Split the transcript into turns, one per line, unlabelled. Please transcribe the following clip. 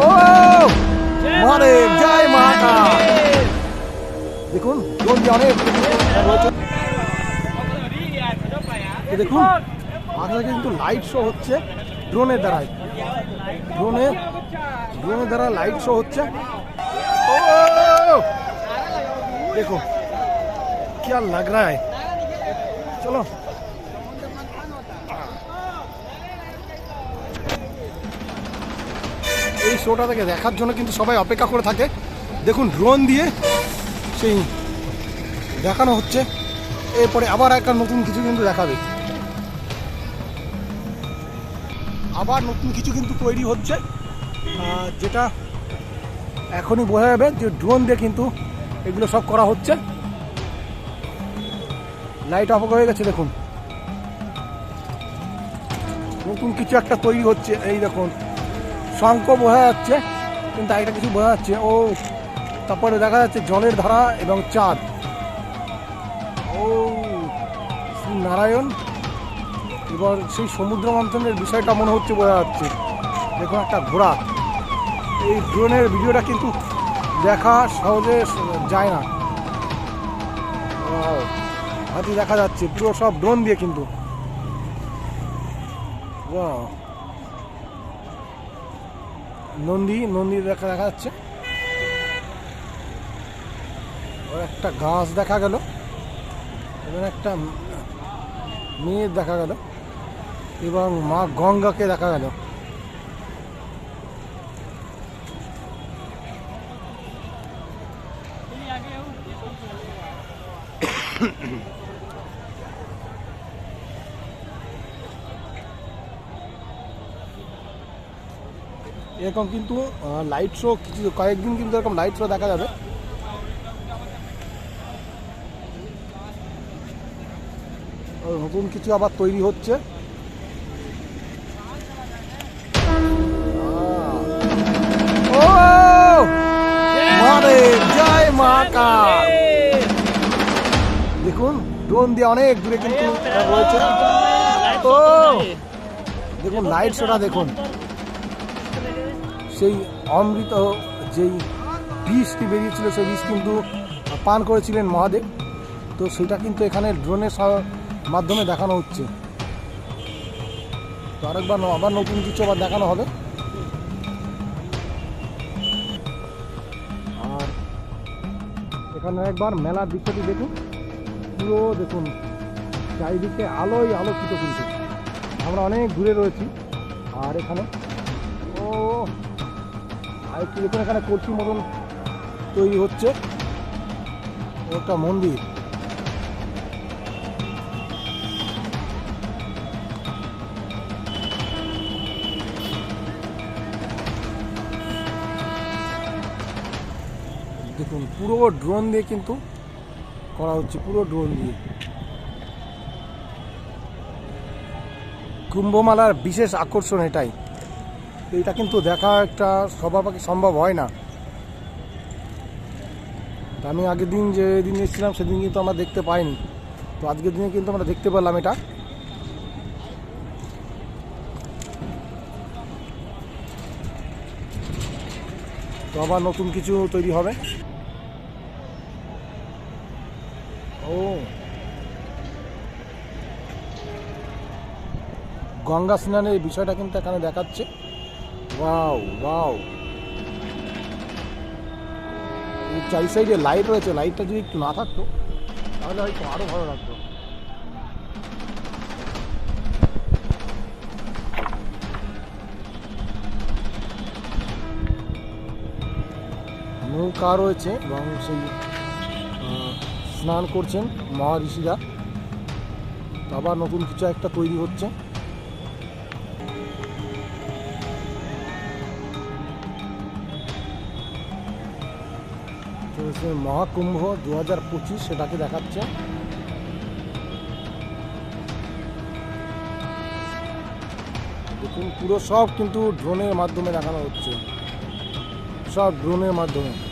ও মহাদেব জয় মহাকাল দেখুন ড্রোন দিয়ে অনেক রয়েছে। এই দেখুন মাথায় কিন্তু লাইট শো হচ্ছে ড্রোনের দ্বারাই ড্রোনে ড্রোনের দ্বারা লাইট শো হচ্ছে ও देखो क्या लग रहा है चलो এই শোটা থেকে দেখার জন্য কিন্তু সবাই অপেক্ষা করে থাকে। দেখুন ড্রোন দিয়ে সেই দেখানো হচ্ছে। এরপরে আবার একটা নতুন কিছু কিন্তু দেখাবে। আবার নতুন কিছু কিন্তু তৈরি হচ্ছে। যেটা এখনই বোঝা যাবে যে ড্রোন দিয়ে কিন্তু এগুলো সব করা হচ্ছে। লাইট অফ হয়ে গেছে, দেখুন। নতুন কিছু একটা তৈরি হচ্ছে, এই দেখুন। শঙ্খ বোঝা যাচ্ছে, কিন্তু একটা কিছু বোঝা যাচ্ছে। ও, তারপরে দেখা যাচ্ছে জলের ধারা এবং চাঁদ। ও, শ্রী নারায়ণ, এবার সেই সমুদ্র মন্থনের বিষয়টা মনে হচ্ছে বোঝা যাচ্ছে। দেখুন একটা ঘোড়া। এই ড্রোনের ভিডিওটা কিন্তু দেখা সহজে যায় না। হাতি দেখা যাচ্ছে। পুরো সব ড্রোন দিয়ে কিন্তু. নন্দী নন্দী দেখা দেখা যাচ্ছে। একটা গাছ দেখা গেল। এবং একটা মেয়ে দেখা গেল। এবং মা গঙ্গাকে দেখা গেল। এরকম কিন্তু লাইট শো কিছু, কয়েকদিন কিন্তু এরকম লাইট শো দেখা যাবে। নতুন কিছু আবার তৈরি হচ্ছে। জয় মহাকাল দেখুন ড্রোন দিয়ে অনেক দূরে কিন্তু রয়েছে। দেখুন লাইট শোটা দেখুন। সেই অমৃত যেই বিষটি বেরিয়েছিল, সেই বিষ কিন্তু পান করেছিলেন মহাদেব। তো সেটা কিন্তু এখানে ড্রোনের মাধ্যমে দেখানো হচ্ছে। তো আরেকবার আবার নতুন কিছু আবার দেখানো হবে। আর এখানে একবার মেলার দৃশ্যটি দেখুন। পুরো দেখুন, চারিদিকে আলোয় আলোকিত কিন্তু। আমরা অনেক দূরে রয়েছি, আর এখানে ও দেখুন এখানে কলসি মতন তৈরি হচ্ছে। একটা মন্দির। দেখুন, পুরো ড্রোন দিয়ে কিন্তু করা হচ্ছে, পুরো ড্রোন দিয়ে। কুম্ভমালার বিশেষ আকর্ষণ এটাই। এটা কিন্তু দেখা একটা সবাবাকে সম্ভব হয় না। আমি আগের দিন যে দিন এসেছিলাম সেদিন কিন্তু আমরা দেখতে পাইনি। তো আজকের দিনে কিন্তু আমরা দেখতে পেলাম এটা। তো আবার নতুন কিছু তৈরি হবে। ও। গঙ্গা স্নানের বিষয়টা কিন্তু এখানে দেখাচ্ছে। ওয়াও ওয়াও চারি সাইডে লাইট রয়েছে লাইটটা যদি একটু না থাকতো, তাহলে হয়তো আরও ভালো লাগতো। নৌকা রয়েছে এবং সেই স্নান করছেন মহারিষিরা তো আবার নতুন কিছু একটা তৈরি হচ্ছে। মহাকুম্ভ দু হাজার পঁচিশ, সেটাকে দেখাচ্ছে। দেখুন, পুরো সব কিন্তু ড্রোনের মাধ্যমে দেখানো হচ্ছে। সব ড্রোনের মাধ্যমে।